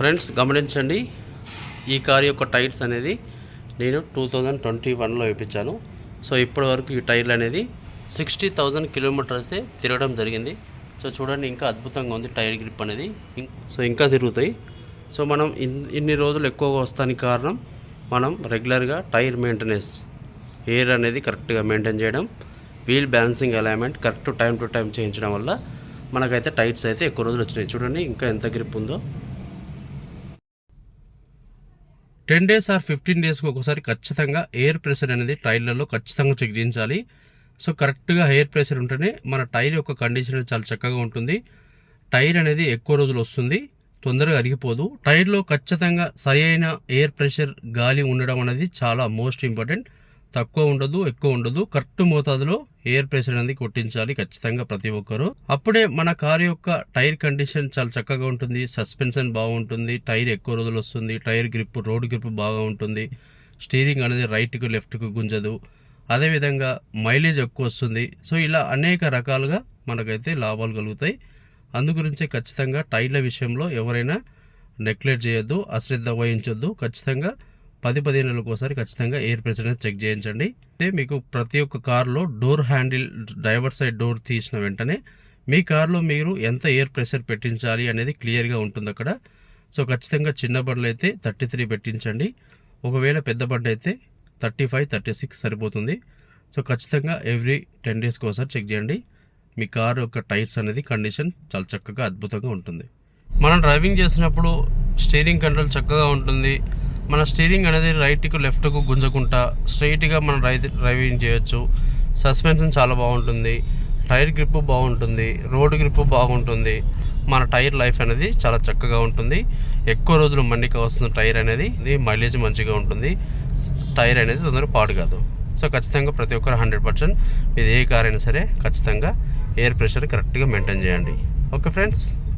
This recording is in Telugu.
ఫ్రెండ్స్ గమనించండి ఈ కార్ యొక్క టైర్స్ అనేది నేను టూ థౌజండ్ ట్వంటీ వన్లో వేయించాను సో ఇప్పటి వరకు ఈ టైర్లు అనేది సిక్స్టీ థౌజండ్ కిలోమీటర్సే తిరగడం జరిగింది. సో చూడండి ఇంకా అద్భుతంగా ఉంది టైర్ గ్రిప్ అనేది. సో ఇంకా తిరుగుతాయి. సో మనం ఇన్- ఇన్ని రోజులు ఎక్కువగా వస్తానికి కారణం మనం రెగ్యులర్గా టైర్ మెయింటెనెన్స్ ఎయిర్ అనేది కరెక్ట్గా మెయింటైన్ చేయడం wheel balancing alignment correct time to time చేయించడం వల్ల మనకైతే టైర్స్ అయితే ఎక్కువ రోజులు వచ్చినాయి. చూడండి ఇంకా ఎంత గ్రిప్ ఉందో. టెన్ డేస్ ఆర్ ఫిఫ్టీన్ డేస్కి ఒకసారి ఖచ్చితంగా ఎయిర్ ప్రెషర్ అనేది టైర్లలో ఖచ్చితంగా చెక్ చేయించాలి. సో కరెక్ట్గా ఎయిర్ ప్రెషర్ ఉంటేనే మన టైర్ యొక్క కండిషన్ చాలా చక్కగా ఉంటుంది. టైర్ అనేది ఎక్కువ రోజులు వస్తుంది. తొందరగా అరిగిపోదు. టైర్లో ఖచ్చితంగా సరి అయిన ఎయిర్ ప్రెషర్ గాలి ఉండడం అనేది చాలా మోస్ట్ ఇంపార్టెంట్. తక్కువ ఉండదు ఎక్కువ ఉండదు. కరెక్ట్ మోతాదులో ఎయిర్ ప్రెషర్ అనేది కొట్టించాలి ఖచ్చితంగా ప్రతి ఒక్కరు. అప్పుడే మన కారు యొక్క టైర్ కండిషన్ చాలా చక్కగా ఉంటుంది. సస్పెన్షన్ బాగుంటుంది. టైర్ ఎక్కువ రోజులు వస్తుంది. టైర్ గ్రిప్ రోడ్ గ్రిప్ బాగా ఉంటుంది. స్టీరింగ్ అనేది రైట్కు లెఫ్ట్కు గుంజదు. అదేవిధంగా మైలేజ్ ఎక్కువ వస్తుంది. సో ఇలా అనేక రకాలుగా మనకైతే లాభాలు కలుగుతాయి. అందు గురించి ఖచ్చితంగా టైర్ల విషయంలో ఎవరైనా నెగ్లెక్ట్ చేయొద్దు అశ్రద్ధ వహించొద్దు. ఖచ్చితంగా పది పదిహేను నెలలకు ఒకసారి ఖచ్చితంగా ఎయిర్ ప్రెషర్ అనేది చెక్ చేయించండి. అయితే మీకు ప్రతి ఒక్క కార్లో door handle driver side door తీసిన వెంటనే మీ కార్లో మీరు ఎంత ఎయిర్ ప్రెషర్ పెట్టించాలి అనేది క్లియర్గా ఉంటుంది అక్కడ. సో ఖచ్చితంగా చిన్న బండ్లు అయితే థర్టీ త్రీ పెట్టించండి. ఒకవేళ పెద్ద బండి అయితే థర్టీ ఫైవ్ థర్టీ సిక్స్ సరిపోతుంది. సో ఖచ్చితంగా ఎవ్రీ టెన్ డేస్కి ఒకసారి చెక్ చేయండి. మీ కార్ యొక్క టైర్స్ అనేది కండిషన్ చాలా చక్కగా అద్భుతంగా ఉంటుంది. మనం డ్రైవింగ్ చేసినప్పుడు స్టీరింగ్ కంట్రోల్ చక్కగా ఉంటుంది. మన స్టీరింగ్ అనేది రైట్కు లెఫ్ట్కు గుంజకుండా స్ట్రైట్గా మనం రై డ్రైవింగ్ చేయొచ్చు. సస్పెన్షన్ చాలా బాగుంటుంది. టైర్ గ్రిప్ బాగుంటుంది. రోడ్ గ్రిప్ బాగుంటుంది. మన టైర్ లైఫ్ అనేది చాలా చక్కగా ఉంటుంది. ఎక్కువ రోజులు మన్నిక వస్తుంది టైర్ అనేది మైలేజ్ మంచిగా ఉంటుంది. టైర్ అనేది తొందరగా పాడు కాదు. సో ఖచ్చితంగా ప్రతి ఒక్కరు హండ్రెడ్ పర్సెంట్ ఇది ఏ కార్ అయినా సరే ఖచ్చితంగా ఎయిర్ ప్రెషర్ కరెక్ట్గా మెయింటైన్ చేయండి. Okay friends